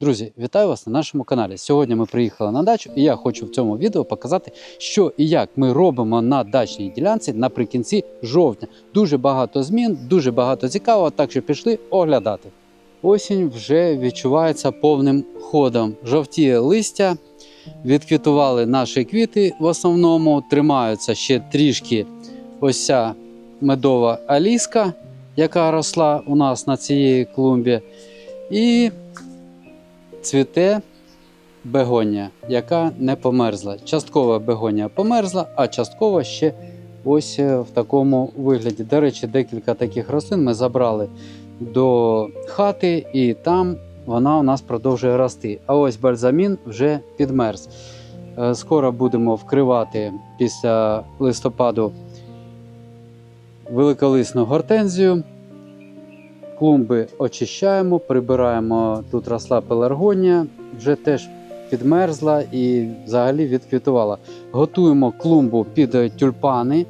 Друзі, вітаю вас на нашому каналі. Сьогодні ми приїхали на дачу, і я хочу в цьому відео показати, що і як ми робимо на дачній ділянці наприкінці жовтня. Дуже багато змін, дуже багато цікавого, так що пішли оглядати. Осінь вже відчувається повним ходом. Жовтіє листя, відквітували наші квіти в основному, тримаються ще трішки ось ця медова аліска, яка росла у нас на цій клумбі. І цвіте бегонія, яка не померзла. Частково бегонія померзла, а частково ще ось е, в такому вигляді. До речі, декілька таких рослин ми забрали до хати, і там вона у нас продовжує рости. А ось бальзамін вже підмерз. Е, Скоро будемо вкривати після листопаду великолисну гортензію. Клумби очищаємо, прибираємо. Тут росла пеларгонія, вже теж підмерзла і взагалі відквітувала. Готуємо клумбу під тюльпани.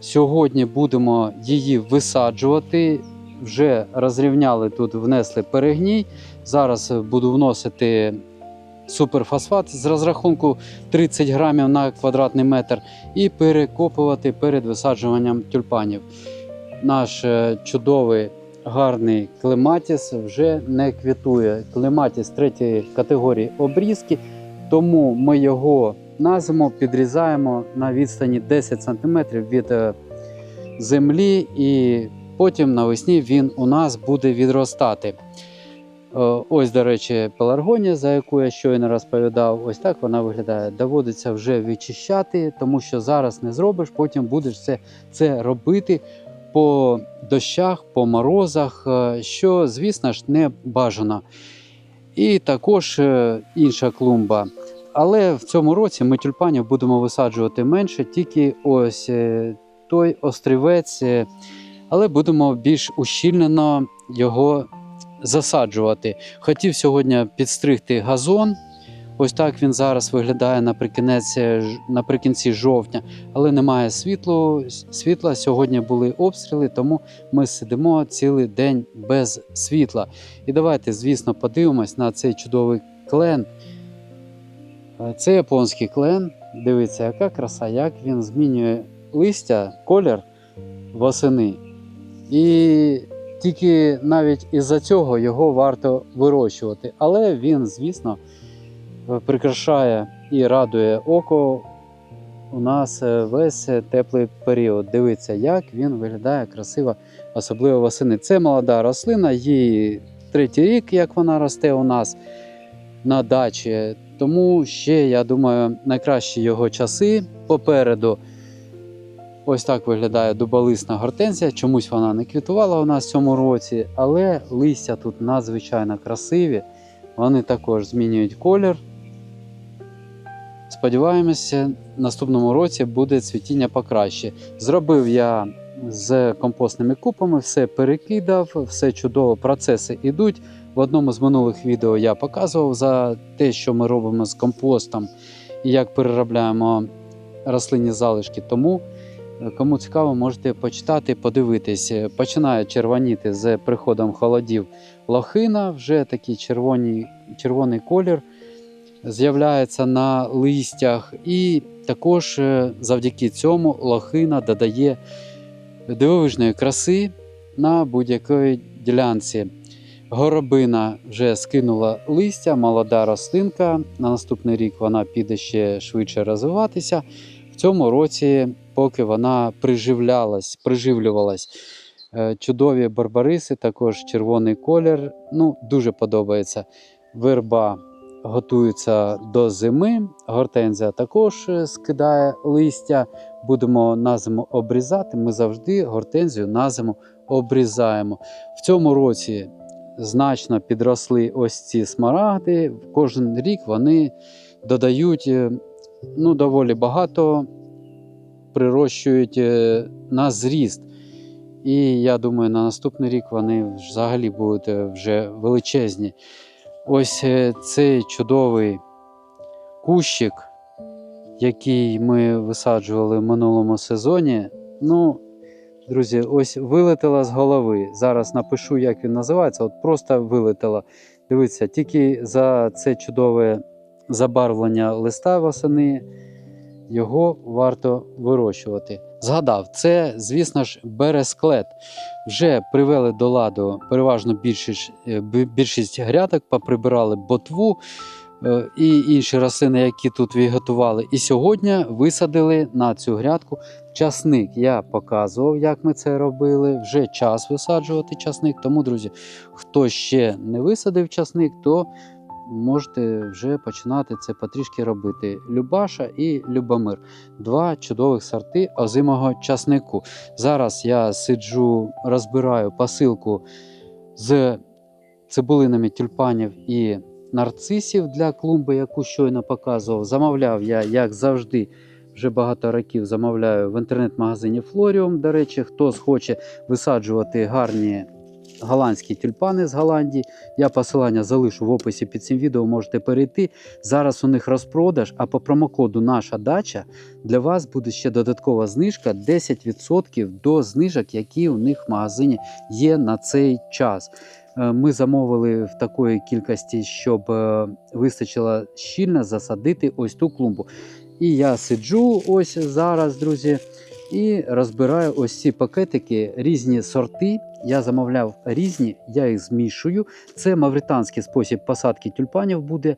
Сьогодні будемо її висаджувати. Вже розрівняли тут, внесли перегній. Зараз буду вносити суперфосфат з розрахунку 30 грамів на квадратний метр і перекопувати перед висаджуванням тюльпанів. Наш е, чудовий гарний клематіс вже не квітує. Клематіс третьої категорії обрізки, тому ми його на зиму підрізаємо на відстані 10 см від е, землі, і потім навесні він у нас буде відростати. Е, Ось, до речі, пеларгонія, за яку я щойно розповідав, ось так вона виглядає. Доводиться вже відчищати, тому що зараз не зробиш, потім будеш все це робити по дощах, по морозах, е, що, звісно ж, не бажано. І також е, інша клумба. Але в цьому році ми тюльпанів будемо висаджувати менше, тільки ось е, той острівець, але будемо більш ущільнено його засаджувати. Хотів сьогодні підстригти газон. Ось так він зараз виглядає наприкінці, наприкінці жовтня, але немає світлу, світла. Сьогодні були обстріли, тому ми сидимо цілий день без світла. І давайте, звісно, подивимось на цей чудовий клен. Е, Це японський клен. Дивіться, яка краса, як він змінює листя, колір восени. І тільки навіть із-за цього його варто вирощувати. Але він, звісно, прикрашає і радує око у нас е, весь теплий період. Дивіться, як він виглядає красиво, особливо восени. Це молода рослина, їй третій рік, як вона росте у нас на дачі. Тому ще, я думаю, найкращі його часи попереду. Ось так виглядає дуболисна гортензія. Чомусь вона не квітувала у нас в цьому році, але листя тут надзвичайно красиві. Вони також змінюють колір. Сподіваємося, наступному році буде цвітіння покраще. Зробив я з компостними купами, все перекидав, все чудово, процеси йдуть. В одному з минулих відео я показував за те, що ми робимо з компостом і як переробляємо рослинні залишки. Тому, кому цікаво, можете почитати, подивитись. Починає червоніти з приходом холодів лохина, вже такий червоний, червоний колір з'являється на листях, і також е, завдяки цьому лохина додає дивовижної краси на будь-якій ділянці. Горобина вже скинула листя, молода рослинка. На наступний рік вона піде ще швидше розвиватися. В цьому році, поки вона приживлялась, приживлювалась, е, чудові барбариси, також червоний колір. Ну, дуже подобається. Верба готується до зими. Гортензія також е, скидає листя. Будемо на зиму обрізати. Ми завжди гортензію на зиму обрізаємо. В цьому році значно підросли ось ці смарагди. Кожен рік вони додають е, ну, доволі багато, прирощують е, на зріст. І я думаю, на наступний рік вони взагалі будуть вже величезні. Ось е, цей чудовий кущик, який ми висаджували в минулому сезоні. Ну, друзі, ось вилетіла з голови. Зараз напишу, як він називається. От просто вилетіла. Дивіться, тільки за це чудове забарвлення листа восени його варто вирощувати. Згадав, це, звісно ж, бересклет. Вже привели до ладу переважно більшість, е, більшість грядок, поприбирали ботву е, і інші рослини, які тут вегетували. І сьогодні висадили на цю грядку часник. Я показував, як ми це робили. Вже час висаджувати часник. Тому, друзі, хто ще не висадив часник, то можете вже починати це потрішки робити. Любаша і Любомир два чудових сорти озимого часнику. Зараз я сиджу, розбираю посилку з цибулинами тюльпанів і нарцисів для клумби, яку щойно показував. Замовляв я, як завжди. Вже багато років замовляю в інтернет-магазині Флоріум. До речі, хто схоче висаджувати гарні голландські тюльпани з Голландії. Я посилання залишу в описі під цим відео, можете перейти. Зараз у них розпродаж, а по промокоду Наша дача для вас буде ще додаткова знижка 10% до знижок, які у них в магазині є на цей час. Е, Ми замовили в такої кількості, щоб е, вистачило щільно засадити ось ту клумбу. І я сиджу ось зараз, друзі, і розбираю ось ці пакетики, різні сорти. Я замовляв різні, я їх змішую. Це мавританський спосіб посадки тюльпанів буде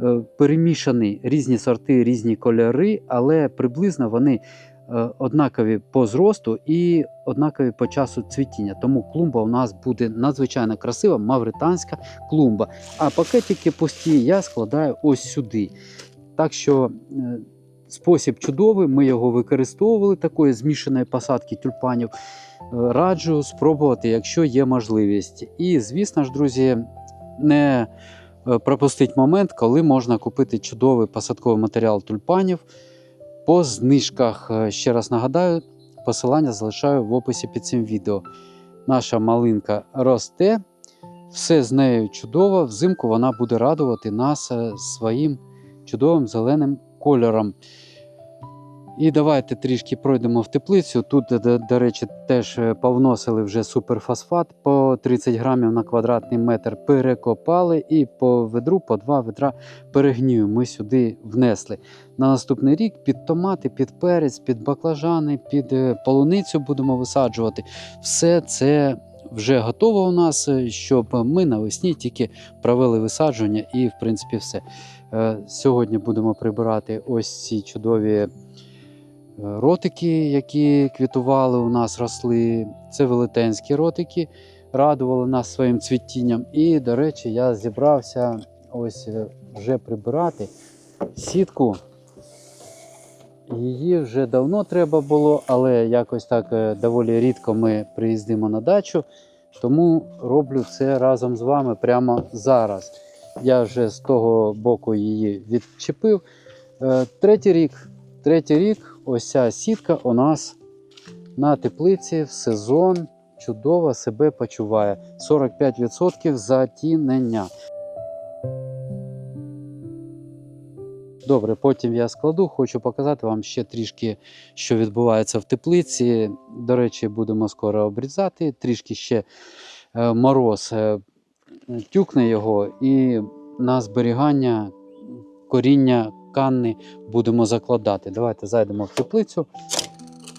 е, перемішані різні сорти, різні кольори, але приблизно вони е, однакові по зросту і однакові по часу цвітіння. Тому клумба у нас буде надзвичайно красива, мавританська клумба. А пакетики пусті я складаю ось сюди. Так що е, спосіб чудовий, ми його використовували такої змішаної посадки тюльпанів. Е, Раджу спробувати, якщо є можливість. І, звісно ж, друзі, не е, пропустить момент, коли можна купити чудовий посадковий матеріал тюльпанів по знижках. Е, Ще раз нагадаю, посилання залишаю в описі під цим відео. Наша малинка росте, все з нею чудово. Взимку вона буде радувати нас своїм чудовим зеленим кольором. І давайте трішки пройдемо в теплицю. Тут, до, речі, теж е, повносили вже суперфосфат по 30 грамів на квадратний метр, перекопали і по ведру, по два ведра перегнію ми сюди внесли. На наступний рік під томати, під перець, під баклажани, під е, полуницю будемо висаджувати. Все це вже готово у нас, е, щоб ми навесні тільки провели висаджування і, в принципі, все. Е, Сьогодні будемо прибирати ось ці чудові е, ротики, які квітували у нас росли. Це велетенські ротики, радували нас своїм цвітінням. І, до речі, я зібрався ось е, вже прибирати сітку. Її вже давно треба було, але якось так доволі рідко ми приїздимо на дачу, тому роблю це разом з вами прямо зараз. Я вже з того боку її відчепив. Е, Третій рік, третій рік, ось сітка у нас на теплиці в сезон чудово себе почуває. 45% затінення. Добре, потім я складу. Хочу показати вам ще трішки, що відбувається в теплиці. До речі, будемо скоро обрізати. Трішки ще е, мороз е, тюкне його, і на зберігання коріння канни будемо закладати. Давайте зайдемо в теплицю.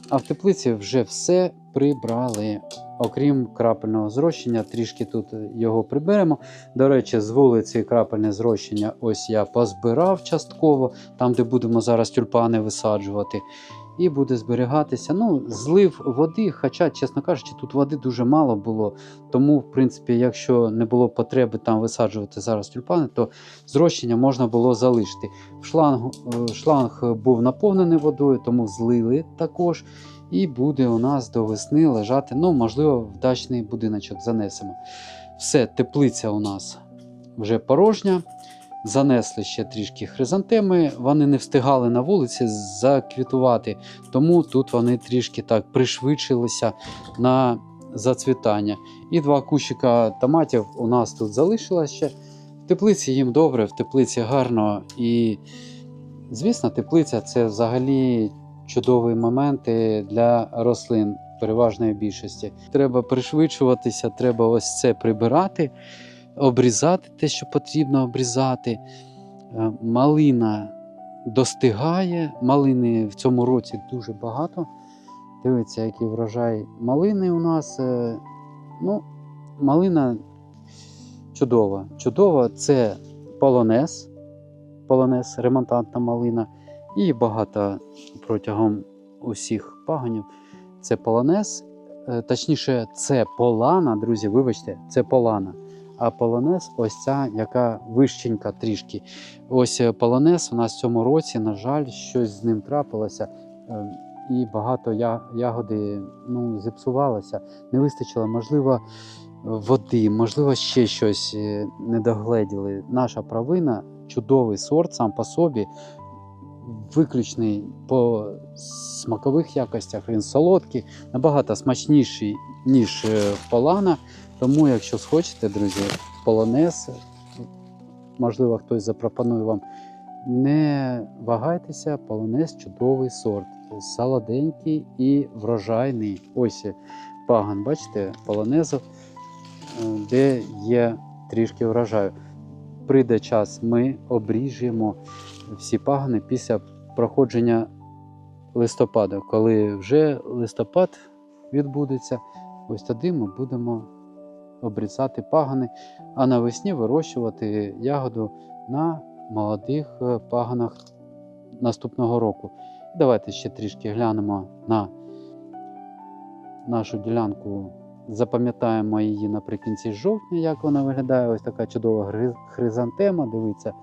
А в теплиці вже все прибрали. Окрім крапельного зрощення, трішки тут його приберемо. До речі, з вулиці крапельне зрощення ось я позбирав частково, там, де будемо зараз тюльпани висаджувати. І буде зберігатися. Ну, злив води, хоча, чесно кажучи, тут води дуже мало було. Тому, в принципі, якщо не було потреби там висаджувати зараз тюльпани, то зрощення можна було залишити. Шланг, е, шланг був наповнений водою, тому злили також. І буде у нас до весни лежати, ну, можливо, в дачний будиночок занесемо. Все, теплиця у нас вже порожня. Занесли ще трішки хризантеми, вони не встигали на вулиці заквітувати, тому тут вони трішки так пришвидшилися на зацвітання. І два кущика томатів у нас тут залишилось ще. В теплиці їм добре, в теплиці гарно. І, звісно, теплиця це взагалі чудові моменти для рослин переважної більшості. Треба пришвидшуватися, треба ось це прибирати. Обрізати те, що потрібно обрізати. Е, Малина достигає. Малини в цьому році дуже багато. Дивіться, який врожай малини у нас. Е, Ну, малина чудова. Чудова це полонез, полонез, ремонтантна малина. І багато протягом усіх паганів. Це полонез. Е, Точніше, це полана, друзі, вибачте, це полана. А полонез ось ця, яка вищенька трішки. Ось е, полонез у нас в цьому році, на жаль, щось з ним трапилося. е, І багато ягоди ну, зіпсувалося. Не вистачило, можливо, води, можливо, ще щось е, не догледіли. Наша провина, чудовий сорт сам по собі, виключний по смакових якостях. Він солодкий, набагато смачніший, ніж е, полана. Тому, якщо схочете, друзі, полонез, можливо, хтось запропонує вам. Не вагайтеся, полонез чудовий сорт, солоденький і врожайний. Ось паган, бачите, полонезу, е, де є трішки врожаю. Прийде час, ми обріжемо всі пагани після проходження листопада. Коли вже листопад відбудеться, ось тоді ми будемо обрізати пагани, а навесні вирощувати ягоду на молодих е, паганах наступного року. Давайте ще трішки глянемо на нашу ділянку. Запам'ятаємо її наприкінці жовтня, як вона виглядає. Ось така чудова хризантема. Дивіться,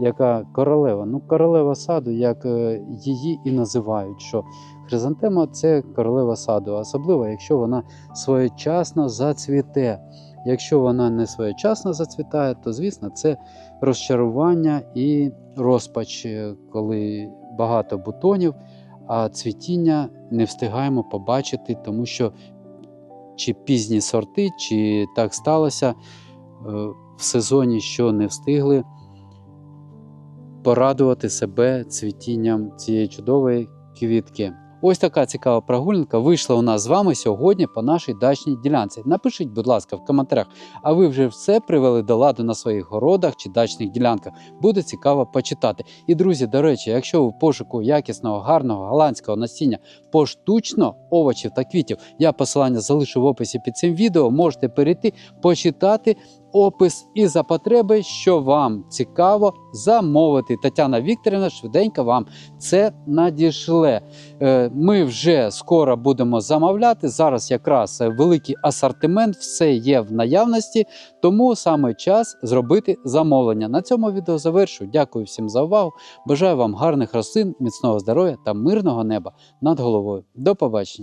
яка королева. Ну, королева саду, як е, її і називають. Що хризантема це королева саду, особливо, якщо вона своєчасно зацвіте. Якщо вона не своєчасно зацвітає, то звісно це розчарування і розпач, е, коли багато бутонів, а цвітіння не встигаємо побачити, тому що чи пізні сорти, чи так сталося е, в сезоні, що не встигли порадувати себе цвітінням цієї чудової квітки. Ось така цікава прогулянка вийшла у нас з вами сьогодні по нашій дачній ділянці. Напишіть, будь ласка, в коментарях, а ви вже все привели до ладу на своїх городах чи дачних ділянках. Буде цікаво почитати. І друзі, до речі, якщо ви в пошуку якісного, гарного голландського насіння поштучно овочів та квітів, я посилання залишу в описі під цим відео. Можете перейти, почитати опис і за потреби, що вам цікаво замовити. Тетяна Вікторівна швиденько вам це надішле. Е, Ми вже скоро будемо замовляти. Зараз якраз великий асортимент, все є в наявності, тому саме час зробити замовлення. На цьому відео завершую. Дякую всім за увагу. Бажаю вам гарних рослин, міцного здоров'я та мирного неба над головою. До побачення!